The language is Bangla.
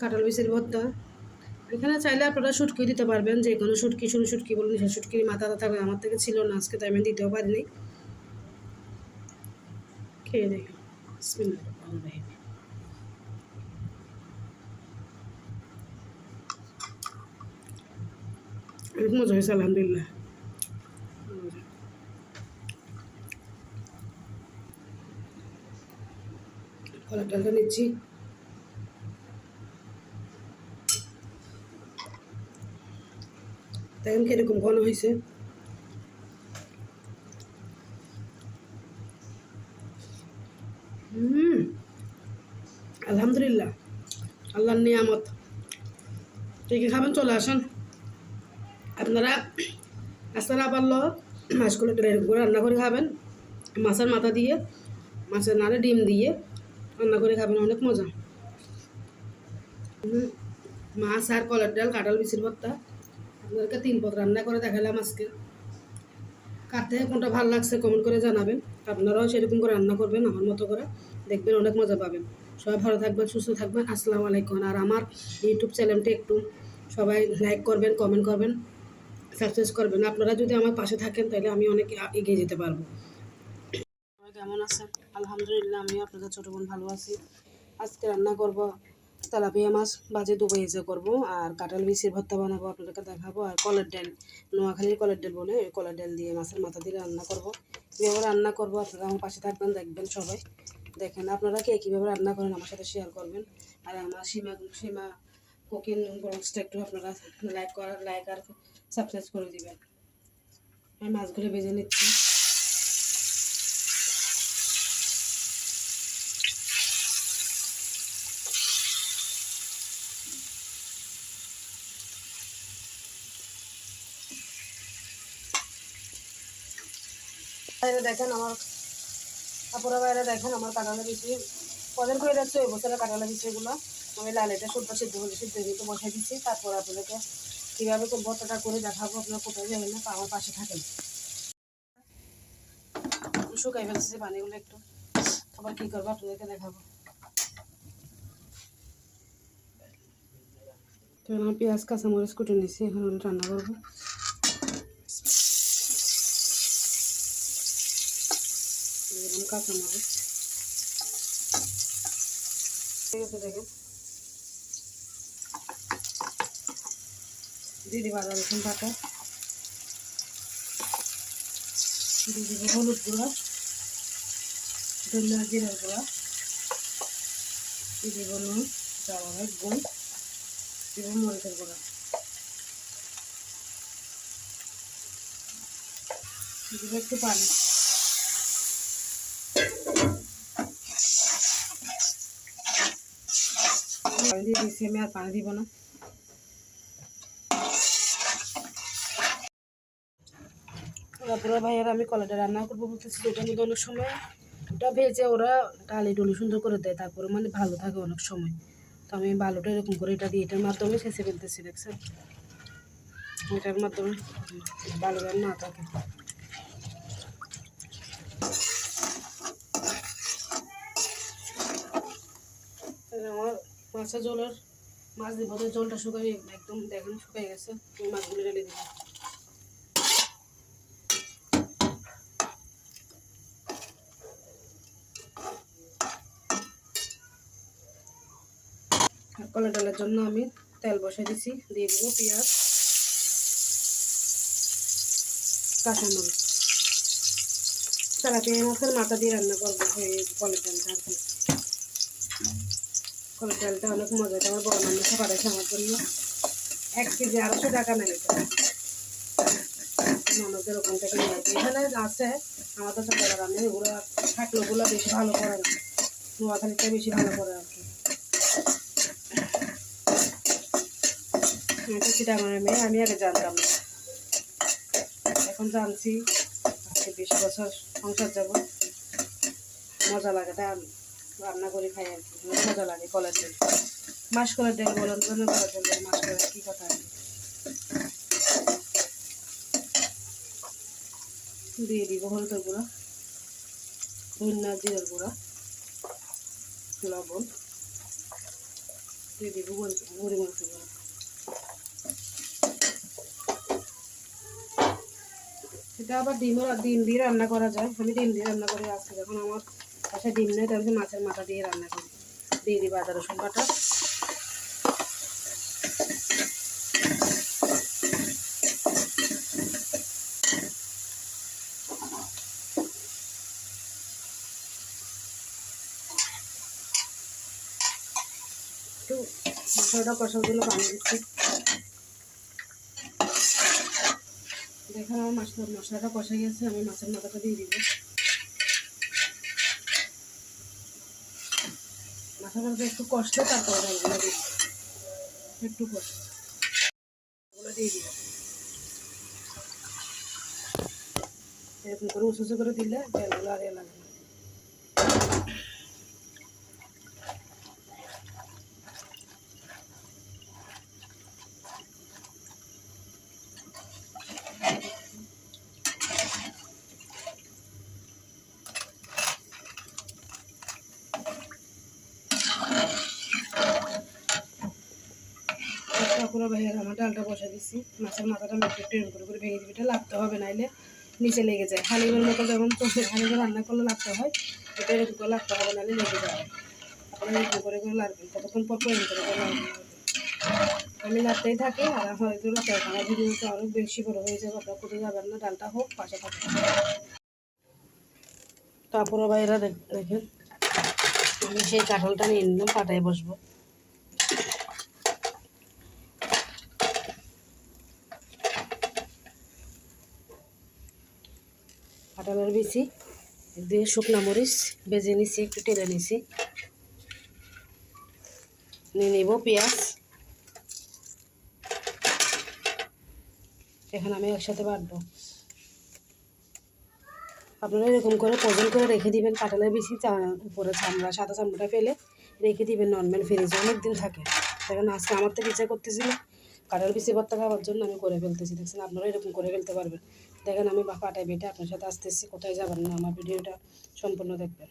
কাঁঠাল বিচের ভর্তা। এখানে চাইলে আপনারা শুটকি দিতে পারবেন, যে কোনো শুটকি, শুরু শুটকি বলুন, সে শুটকির মাথাটা থাকবে আমার থেকে ছিল না, আজকে তাই আমি দিতেও পারিনি। খেয়ে দেখি। মজা হয়েছে, আলহামদুলিল্লাহ। নিচ্ছি। দেখেন কীরকম ঘন হয়েছে। হুম, আলহামদুলিল্লাহ, আল্লাহর নিয়ামত। কে খাবেন, চলে আসেন। আপনারা আসতে না পারলেও মাছগুলো রান্না করে খাবেন। মাছের মাথা দিয়ে, মাছের নাড়ে ডিম দিয়ে রান্না করে খাবেন, অনেক মজা। মাছ আর কলার ডাল, কাঁঠাল বিচির ভর্তা। আপনাদেরকে তিন পদ রান্না করে দেখালাম আজকে। কাতে কোনটা ভালো লাগছে কমেন্ট করে জানাবেন। আপনারাও সেরকম করে রান্না করবেন আমার মতো করে। দেখবেন অনেক মজা পাবেন। সবাই ভালো থাকবেন, সুস্থ থাকবেন। আসসালামু আলাইকুম। আর আমার ইউটিউব চ্যানেলটা একটু সবাই লাইক করবেন কমেন্ট করবেন সাকসেস করবেন। আপনারা যদি আমার পাশে থাকেন, তাহলে আমি অনেক এগিয়ে যেতে পারব। কেমন আছেন? আলহামদুলিল্লাহ আমি আপনাদের ছোটো বোন ভালো আছি। আজকে রান্না করব তেলাপিয়া মাছ বাজে দু ভেজে করব, আর কাঁঠাল বিচির ভর্তা বানাবো, আপনাদেরকে দেখাবো, আর কলের ডাল, নোয়াখালীর কলের ডাল বলে ওই কলের ডাল দিয়ে মাছের মাথা দিয়ে রান্না করব। কীভাবে রান্না করব আপনারা আমার পাশে থাকবেন, দেখবেন সবাই। দেখেন, আপনারা কে কীভাবে রান্না করেন আমার সাথে শেয়ার করবেন। আর আমার সীমা সীমা কুকিং ব্লগসটা একটু আপনারা লাইক করার লাইক আর সাবস্ক্রাইব করে দিবেন। আমি মাছগুলো ভেজে নিচ্ছি। বাইরে দেখেন আমার কাপড়ের বাইরে দেখেন আমার কাঁঠালে বেশি কদিন করে যাচ্ছে ওই বছরের কাঁঠালে বিচিগুলো আমি লাল এটা শুদ্ধ, সিদ্ধ করে সিদ্ধ দিতে বসাই দিচ্ছি তারপর আপনাদেরকে কীভাবে ভর্তাটা করে দেখাবো। আপনারা কোথায় যাবেন না আমার পাশে থাকেন। শুকাই ফেলছি পানিগুলো একটু। আবার কী করব, আপনাদেরকে দেখাবো। তো আমি পেঁয়াজ, কাঁচামরিচ কুটে নিচ্ছি এখন রান্না করব এরকম কাঁচামরিচ ঠিক আছে দেখেন। দিয়ে দিব আদা রসুন বাটা দিয়ে হলুদ গুঁড়া। ধনিয়া জিরার গুঁড়া। দিয়ে দিব নুন চাওয়ার গুণ দিব মরিচের গুঁড়া। দিব একটু পানি। পানি দিয়ে দিচ্ছি আমি আর পানি দিব না। তারপরে ভাইয়ের আমি কলাটা রান্না করব বলতেছি ওটার মধ্যে অনেক সময় ওটা ভেজে ওরা ডালি টলি সুন্দর করে দেয় তারপরে মানে ভালো থাকে অনেক সময়। তো আমি ভালোটা এরকম করে এটা দিয়ে এটার মাধ্যমে শেষে ফেলতেছি দেখছেন এটার মাধ্যমে ভালো না থাকে তাহলে আমার মাছের জলের মাছ দিব তো জলটা শুকাই, একদম দেখেন শুকাই গেছে আমি মাছগুলো ঢেলে দিব। কলা ডালের জন্য আমি তেল বসাই দিছি, দিয়ে দিব পেঁয়াজ, কাঁচামরিচ। সারা পেঁয়াজ মাথা দিয়ে রান্না করব, এই কলের ডালটা আর কি। ডালটা অনেক মজা আমার বড় মানুষ পাঠাচ্ছে আমার জন্য। এক কেজি আড়াইশো টাকা নেবে ননদের ওখান থেকে এখানে আছে আমাদের সাথে রান্না ওগুলো থাকলে ওগুলো বেশি ভালো করে না। নোয়াখালীতে বেশি ভালো করে আর কি। এটা মেয়ে, আমি আগে জানতাম না। এখন জানছি, আজকে বিশ বছর সংসার যাব মজা লাগে তাই আমি রান্না করে খাই আর কি মজা লাগে কলের তেল। মাস কলের তেল বলেন জন্য কলের বলে মাস করে কী কথা আর কি। দিয়ে দিব হলুদের গুঁড়া, ধন্যা জিরের গুঁড়া, লবণ। দিয়ে দিব মুড়ি মাংস এটা আবার ডিমও ডিম দিয়ে রান্না করা যায়। আমি ডিম দিয়ে রান্না করে, আজকে যখন আমার পাশে ডিম নেই, তাহলে মাছের মাথা দিয়ে রান্না করি। দিয়ে দিই আদা, রসুন বাটা। একটু মশলাটা দেখেন আমার মাছ মশলাটা কষা গেছে, আমি মাছের মাথাটা দিয়ে দিব। মাছের মাথাটা একটু কষ্ট, তারপর এগুলো দিই একটু কষ্ট। ওগুলো দিয়ে দিব এরকম করে উঁচু করে দিলে তেলগুলো আর এ লাগে পুরো ভেঙে আমার ডালটা বসে দিচ্ছি মাছের মাথাটা আমি একটু এরকম করে করে ভেঙে দিবি, এটা লাগতে হবে, নাইলে নিচে লেগে যায়। হালিমের মতো যখন হালিমে রান্না করলে লাগতে হয়, এটা এরকম করে লাগতে হবে নাহলে লেগে যাবে আপনারা এরকম করে করে লাগবেন কতক্ষণ পর করে করে আমি লাগতেই থাকি, আর হয়তো আমার ভিডিওটা অনেক বেশি বড় হয়ে যাবে, আপনারা কোথায় যাবেন না, ডালটা হোক, পাশে থাকবে তারপরে বাইরা দেখেন, আমি সেই কাঁঠালটা নিয়ে নিলাম, পাটায় বসবো। কাঁঠালের বেশি। দিয়ে শুকনো মরিচ বেজে নিছি, একটু টেলে নিছি। নিয়ে নেব পেঁয়াজ। এখন আমি একসাথে বাটবো। আপনারা এরকম করে পজন করে রেখে দিবেন, কাঁঠালের বেশি উপরে চামড়া, সাদা চামড়াটা ফেলে রেখে দিবেন নর্মাল ফ্রিজে অনেক দিন থাকে। দেখেন আজকে আমার তো ইচ্ছা করতেছিল, কাঁঠাল বেশি ভর্তা খাওয়ার জন্য আমি করে ফেলতেছি। দেখছেন, আপনারা এরকম করে ফেলতে পারবেন। দেখেন আমি বাপাটাই বেটে আপনার সাথে আসতেছি কোথায় যাবেন না আমার ভিডিওটা সম্পূর্ণ দেখবেন।